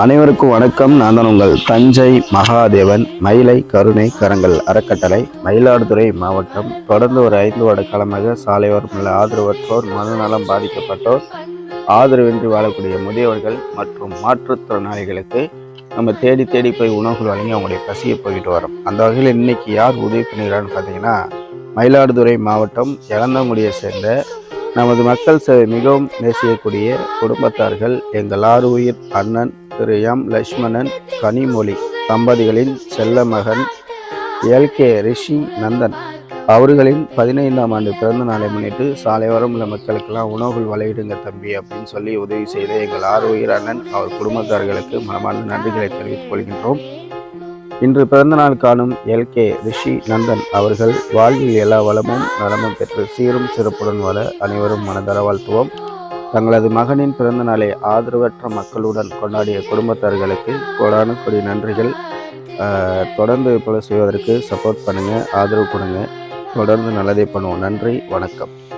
அனைவருக்கும் வணக்கம். நான் தான் உங்கள் தஞ்சை மகாதேவன். மயிலை கருணை கரங்கள் அறக்கட்டளை மயிலாடுதுறை மாவட்டம். தொடர்ந்து ஒரு ஐந்து வருட காலமாக சாலையோரம் உள்ள ஆதரவற்றோர் மனநலம் பாதிக்கப்பட்டோர் ஆதரவின்றி வாழக்கூடிய முதியவர்கள் மற்றும் மாற்றுத்திறனாளிகளுக்கு நம்ம தேடி தேடி போய் உணவுகள் வழங்கி அவங்களுடைய பசியை போயிட்டு வரோம். அந்த வகையில் இன்னைக்கு யார் உதவி பண்ணுகிறான்னு பார்த்தீங்கன்னா மயிலாடுதுறை மாவட்டம் இளந்தங்குடியை சேர்ந்த நமது மக்கள் சேவை மிகவும் நேசிக்கக்கூடிய குடும்பத்தார்கள் எங்கள் ஆறு உயிர் அண்ணன் திரு எம் லட்சுமணன் கனிமொழி தம்பதிகளின் செல்ல மகன் எல்கே ரிஷி நந்தன். அவர்களின் பதினைந்தாம் ஆண்டு பிறந்த நாளை முன்னிட்டு சாலையோரம் உள்ள மக்களுக்கெல்லாம் உணவுகள் வலையிடுங்க தம்பி அப்படின்னு சொல்லி உதவி செய்த எங்கள் ஆறு அண்ணன் அவர் குடும்பத்தார்களுக்கு மனமார்ந்த நன்றிகளை தெரிவித்துக் கொள்கின்றோம். இன்று பிறந்தநாள் காணும் எல்கே ரிஷி நந்தன் அவர்கள் வாழ்வில் எல்லா வளமும் நலமும் பெற்று சீரும் சிறப்புடன் வள அனைவரும் மனதர வாழ்த்துவோம். தங்களது மகனின் பிறந்த நாளை ஆதரவற்ற மக்களுடன் கொண்டாடிய குடும்பத்தார்களுக்கு கோடான கொடி நன்றிகள். தொடர்ந்து போல செய்வதற்கு சப்போர்ட் பண்ணுங்கள் ஆதரவு கொடுங்க. தொடர்ந்து நல்லதே பண்ணுவோம். நன்றி வணக்கம்.